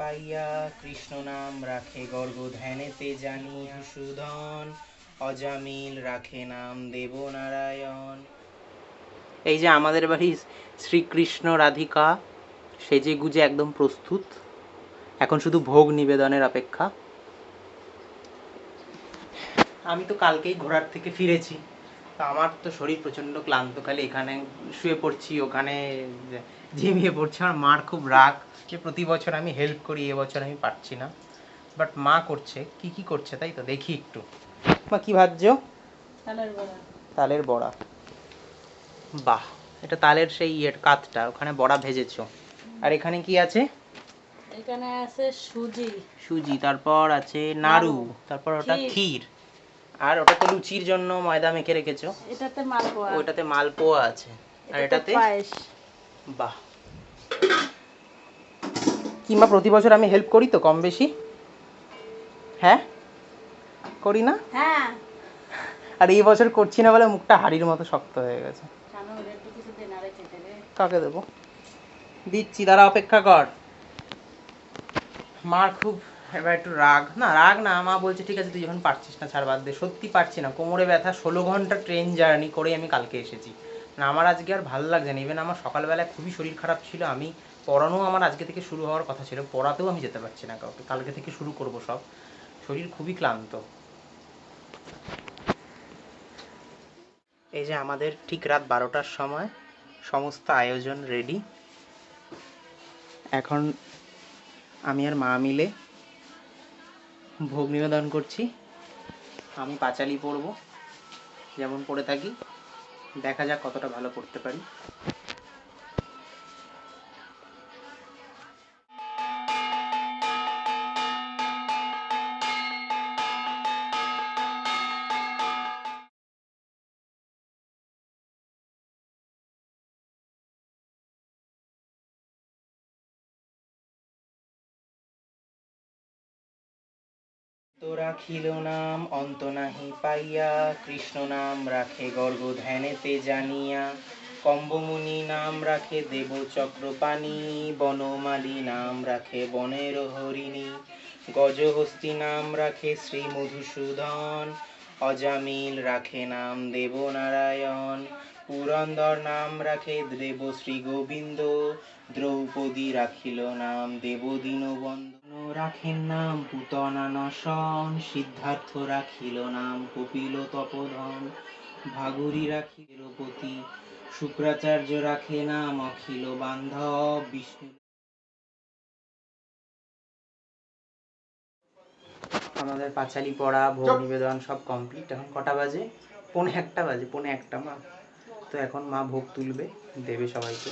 পাইয়া কৃষ্ণ নাম রাখে গর্গ ধ্যানেতে জানি সুধন, অজামিল রাখে নাম দেবনারায়ণ। এই যে আমাদের বাড়ির শ্রীকৃষ্ণ রাধিকা সেজে গুজে একদম প্রস্তুত, এখন শুধু ভোগ নিবেদনের অপেক্ষা। আমি তো কালকেই ঘোড়ার থেকে ফিরেছি। তো আমার তো শরীর প্রচণ্ড ক্লান্ত। খালি এখানে শুয়ে পড়ছি ওখানে ঝিমিয়ে পড়ছি। আমার মার খুব রাগ যে প্রতি বছর আমি হেল্প করি এবছর আমি পারছি না। বাট মা করছে কি কি করছে তাই তো? দেখি একটু। মা কি ভাজছো তালের বড়া। তালের বড়া। বাহ এটা তালের সেই ইয়ের কাতটা ওখানে বড়া ভেজেছো। আর এখানে কি আছে? এখানে আছে সুজি। সুজি তারপর আছে নাড়ু, তারপর ওটা ক্ষীর। আর ওটা তো লুচির জন্য ময়দা মেখে রেখেছো? এটাতে মালপোয়া ওইটাতে মালপোয়া আছে। আর এটাতে পায়েস। বাহ। কিংবা প্রতি বছর আমি হেল্প করি তো কম বেশি? হ্যাঁ? করি না? হ্যাঁ। আর এই বছর করছি না বলে মুখটা হাড়ির মতো শক্ত হয়ে গেছে। কাকে দেবো? দিচ্ছি তারা অপেক্ষা কর। মার খুব এবার একটু রাগ, না রাগ না, মা বলছে, ঠিক আছে, তুই যখন পারছিস না, ছাড় বাদ দে, সত্যি পারছি না, কোমরে ব্যথা, ষোলো ঘণ্টা ট্রেন জার্নি করে আমি কালকে এসেছি। না আমার আজকে আর ভালো লাগছে না ইভেন আমার সকালবেলায় খুবই শরীর খারাপ ছিল, আমি পড়ানো আমার আজকে থেকে শুরু হওয়ার কথা ছিল, পড়াতেও আমি যেতে পারছি না কাউকে, কালকে থেকে শুরু করব সব। শরীর খুবই ক্লান্ত। এই যে আমাদের ঠিক রাত বারোটার সময়, সমস্ত আয়োজন রেডি এখন আমি আর মা মিলে ভোগ নিবেদন করছি। আমি পাঁচালি পরব যেমন পড়ে থাকি। দেখা যাক কতটা ভালো করতে পারি। তো রাখিল নাম, অন্ত নাহি পাইয়া, কৃষ্ণ নাম রাখে গর্গ ধ্যানেতে জানিয়া। কম্বমুনি নাম রাখে দেব চক্রপাণি বনমালী নাম রাখে বনের হরিণী। গজহস্তি নাম রাখে শ্রী মধুসূদন অজামিল রাখে নাম দেবনারায়ণ। পুরন্দর নাম রাখে দেব শ্রী গোবিন্দ দ্রৌপদী রাখিল নাম দেব দীনবন্ধন রাখেন নাম পুতনা নশন সিদ্ধার্থ রাখিল নাম কপিল তপধন ভাগুরি রাখি দ্রৌপদী শুক্রাচার্য রাখে নাম অখিল বান্ধব বিষ্ণু আমাদের পাঁচালি পড়া ভোগ নিবেদন সব কমপ্লিট এখন কটা বাজে? পৌনে একটা বাজে পৌনে একটা মা। তো এখন মা ভোগ তুলবে দেবে সবাইকে।